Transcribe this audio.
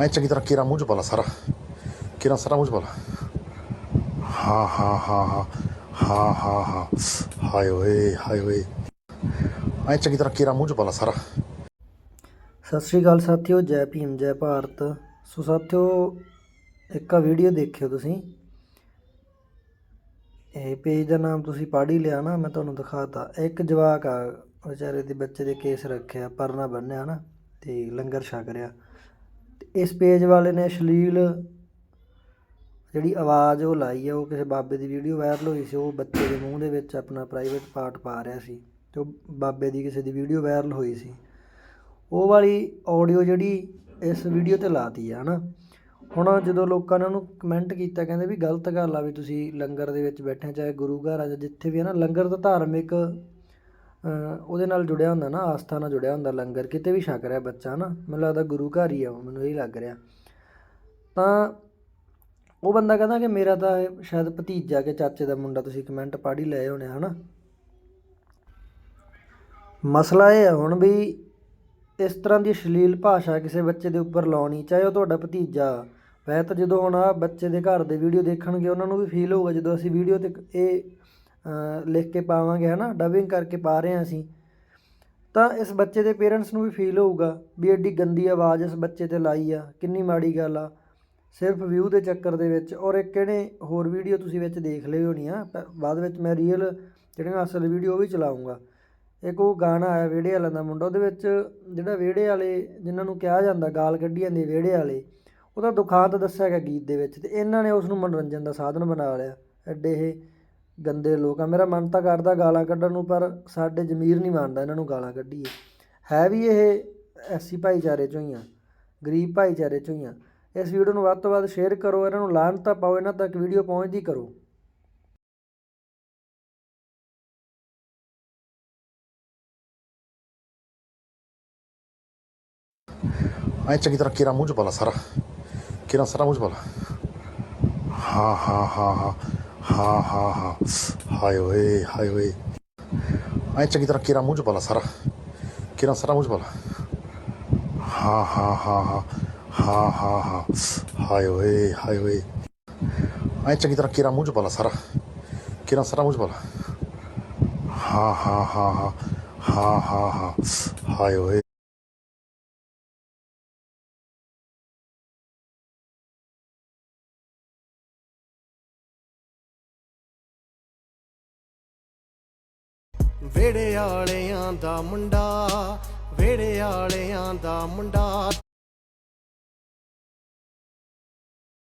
ਐ ਚੰਗੀ ਤਰ੍ਹਾਂ ਕੀਰਾ ਮੂੰਹ ਚ ਪਾ ਲਾ ਸਾਰਾ ਕੀਰਾ ਸਾਰਾ ਮੂੰਹ ਚ ਪਾ ਲਾ ਹਾਂ ਹਾਂ ਹਾਂ ਹਾਂ ਹਾਂ ਹਾਂ ਹਾਂ ਹਾਏ ਓਏ ਹਾਏ ਓਏ ਐ ਚੰਗੀ ਤਰ੍ਹਾਂ ਕੀਰਾ ਮੂੰਹ ਚ ਪਾ ਲਾ ਸਾਰਾ ਸਤਿ ਸ਼੍ਰੀ ਅਕਾਲ ਸਾਥੀਓ, ਜੈ ਭੀਮ, ਜੈ ਭਾਰਤ। ਸੋ ਸਾਥੀਓ, ਇੱਕ ਆ ਵੀਡੀਓ ਦੇਖਿਓ ਤੁਸੀਂ। ਇਹ ਪੇਜ ਦਾ ਨਾਮ ਤੁਸੀਂ ਪੜ੍ਹ ਹੀ ਲਿਆ ਨਾ, ਮੈਂ ਤੁਹਾਨੂੰ ਦਿਖਾਤਾ। ਇੱਕ ਜਵਾਕ ਆ, ਵਿਚਾਰੇ ਦੇ ਬੱਚੇ ਦੇ ਕੇਸ ਰੱਖਿਆ, ਪਰਨਾ ਬੰਨਿਆ ਨਾ, ਤੇ ਲੰਗਰ ਛਕ ਰਿਹਾ। ਇਸ ਪੇਜ ਵਾਲੇ ਨੇ ਅਸ਼ਲੀਲ ਜਿਹੜੀ ਆਵਾਜ਼ ਉਹ ਲਾਈ ਹੈ ਉਹ ਕਿਸੇ ਬਾਬੇ ਦੀ ਵੀਡੀਓ ਵਾਇਰਲ ਹੋਈ ਸੀ, ਉਹ ਬੱਚੇ ਦੇ ਮੂੰਹ ਦੇ ਵਿੱਚ ਆਪਣਾ ਪ੍ਰਾਈਵੇਟ ਪਾਰਟ ਪਾ ਰਿਹਾ ਸੀ, ਤੇ ਉਹ ਬਾਬੇ ਦੀ ਕਿਸੇ ਦੀ ਵੀਡੀਓ ਵਾਇਰਲ ਹੋਈ ਸੀ। ਉਹ ਵਾਲੀ ਆਡੀਓ ਜਿਹੜੀ ਇਸ ਵੀਡੀਓ ਤੇ ਲਾਤੀ ਆ, ਹਨਾ? ਹੁਣ ਜਦੋਂ ਲੋਕਾਂ ਨੇ ਉਹਨੂੰ ਕਮੈਂਟ ਕੀਤਾ, ਕਹਿੰਦੇ ਵੀ ਗਲਤ ਗੱਲ ਆ ਵੀ ਤੁਸੀਂ ਲੰਗਰ ਦੇ ਵਿੱਚ ਬੈਠੇ ਚਾਹੇ ਗੁਰੂ ਘਰ ਆ ਜਾਂ ਜਿੱਥੇ ਵੀ ਹੈ ਨਾ, ਲੰਗਰ ਤਾਂ ਧਾਰਮਿਕ ਉਹਦੇ ਨਾਲ ਜੁੜਿਆ ਹੁੰਦਾ ਨਾ ਆਸਥਾ ਨਾਲ ਜੁੜਿਆ ਹੁੰਦਾ ਲੰਗਰ ਕਿਤੇ ਵੀ ਛਕ ਰਿਹਾ ਬੱਚਾ ਨਾ ਮੈਨੂੰ ਲੱਗਦਾ ਗੁਰੂ ਘਰ ਹੀ ਆ ਉਹ, ਮੈਨੂੰ ਇਹ ਲੱਗ ਰਿਹਾ। ਤਾਂ ਉਹ ਬੰਦਾ ਕਹਿੰਦਾ ਕਿ ਮੇਰਾ ਤਾਂ ਇਹ ਸ਼ਾਇਦ ਭਤੀਜਾ ਕਿ ਚਾਚੇ ਦਾ ਮੁੰਡਾ ਤੁਸੀਂ ਕਮੈਂਟ ਪੜ੍ਹ ਹੀ ਲਏ ਹੋਣੇ ਹਨਾ? ਮਸਲਾ ਇਹ ਹੈ ਹੁਣ ਵੀ ਇਸ ਤਰ੍ਹਾਂ ਦੀ ਅਸ਼ਲੀਲ ਭਾਸ਼ਾ ਕਿਸੇ ਬੱਚੇ ਦੇ ਉੱਪਰ ਲਾਉਣੀ ਚਾਹੇ ਉਹ ਤੁਹਾਡਾ ਭਤੀਜਾ ਵੈਸੇ ਤਾਂ ਜਦੋਂ ਹੁਣ ਆ ਬੱਚੇ ਦੇ ਘਰ ਦੇ ਵੀਡੀਓ ਦੇਖਣਗੇ ਉਹਨਾਂ ਨੂੰ ਵੀ ਫੀਲ ਹੋਊਗਾ ਜਦੋਂ ਅਸੀਂ ਵੀਡੀਓ ਤੇ ਇਹ ਲਿਖ ਕੇ ਪਾਵਾਂਗੇ ਹੈ ਨਾ ਡਬਿੰਗ ਕਰਕੇ ਪਾ ਰਹੇ ਹਾਂ ਅਸੀਂ। ਤਾਂ ਇਸ ਬੱਚੇ ਦੇ ਪੇਰੈਂਟਸ ਨੂੰ ਵੀ ਫੀਲ ਹੋਊਗਾ ਵੀ ਐਡੀ ਗੰਦੀ ਆਵਾਜ਼ ਇਸ ਬੱਚੇ ਤੇ ਲਾਈ ਆ, ਕਿੰਨੀ ਮਾੜੀ ਗੱਲ ਆ। ਸਿਰਫ ਵਿਊ ਦੇ ਚੱਕਰ ਦੇ ਵਿੱਚ ਔਰ ਇੱਕ ਇਹਨੇ ਹੋਰ ਵੀਡੀਓ ਤੁਸੀਂ ਵਿੱਚ ਦੇਖ ਲਈ ਹੋਣੀ ਆ ਬਾਅਦ ਵਿੱਚ ਮੈਂ ਰੀਅਲ ਜਿਹੜੀਆਂ ਅਸਲ ਵੀਡੀਓ ਵੀ ਚਲਾਉਂਗਾ ਇੱਕ ਉਹ ਗਾਣਾ ਆਇਆ ਵਿਹੜੇ ਵਾਲਿਆਂ ਦਾ ਮੁੰਡਾ, ਉਹਦੇ ਵਿੱਚ ਜਿਹੜਾ ਵਿਹੜੇ ਵਾਲੇ ਜਿਨ੍ਹਾਂ ਨੂੰ ਕਿਹਾ ਜਾਂਦਾ ਗਾਲ ਕੱਢੀ ਜਾਂਦੀ ਵਿਹੜੇ ਵਾਲੇ, ਉਹਦਾ ਦੁਖਾਂਤ ਦੱਸਿਆ ਗਿਆ ਗੀਤ ਦੇ ਵਿੱਚ ਤੇ ਇਹਨਾਂ ਨੇ ਉਸ ਨੂੰ ਮਨੋਰੰਜਨ ਦਾ ਸਾਧਨ ਬਣਾ ਲਿਆ। ਐਡੇ ਇਹ ਗੰਦੇ ਲੋਕ ਆ। ਮੇਰਾ ਮਨ ਤਾਂ ਕਰਦਾ ਗਾਲਾਂ ਕੱਢਣ ਨੂੰ, ਪਰ ਸਾਡੇ ਜ਼ਮੀਰ ਨਹੀਂ ਮੰਨਦਾ ਇਹਨਾਂ ਨੂੰ ਗਾਲਾਂ ਕੱਢੀਏ। ਹੈ ਵੀ ਇਹ ਐਸੀ ਭਾਈਚਾਰੇ ਚੋਂ ਹੀ ਆ, ਗਰੀਬ ਭਾਈਚਾਰੇ ਚੋਂ ਹੀ ਆ। ਇਸ ਵੀਡੀਓ ਨੂੰ ਵੱਧ ਤੋਂ ਵੱਧ ਸ਼ੇਅਰ ਕਰੋ, ਇਹਨਾਂ ਨੂੰ ਲਾਹਨਤਾਂ ਪਾਓ, ਇਹਨਾਂ ਤੱਕ ਵੀਡੀਓ ਪਹੁੰਚਦੀ ਕਰੋ। ਐ ਚੰਗੀ ਤਰ੍ਹਾਂ ਕਿਰਾ ਮੂੰਹ ਚ ਪਾ ਸਾਰਾ। ਕਿਰਾ ਸਾਰਾ ਮੂੰਹ ਚ ਪਾ ਹਾਂ ਹਾਂ ਹਾਂ ਹਾਂ। ਹਾਂ ਹਾਂ ਹਾਂ। ਹਾਏ ਓਏ ਹਾਏ ਓਏ। ਐ ਚੰਗੀ ਤਰ੍ਹਾਂ ਕੀਰਾ ਮੂੰਹ ਚ ਪਾ ਲਾ ਸਾਰਾ। ਕੀਰਾ ਸਾਰਾ ਮੂੰਹ ਚ ਪਾ ਹਾਂ ਹਾਂ ਹਾਂ ਹਾਂ। ਹਾਂ ਹਾਂ ਹਾਂ। ਹਾਏ ਓਏ ਹਾਏ ਓਏ। ਐ ਚੰਗੀ ਤਰ੍ਹਾਂ ਕੀਰਾ ਮੂੰਹ ਚ ਪਾ ਸਾਰਾ। ਕੀਰਾ ਸਾਰਾ ਮੂੰਹ ਚ ਪਾ ਹਾਂ ਹਾਂ ਹਾਂ ਹਾਂ। ਹਾਂ ਹਾਂ ਹਾਂ। ਹਾਏ ਓਏ। ਵੇੜੇ ਵਾਲਿਆਂ ਦਾ ਮੁੰਡਾ ਵੇੜੇ ਵਾਲਿਆਂ ਦਾ ਮੁੰਡਾ।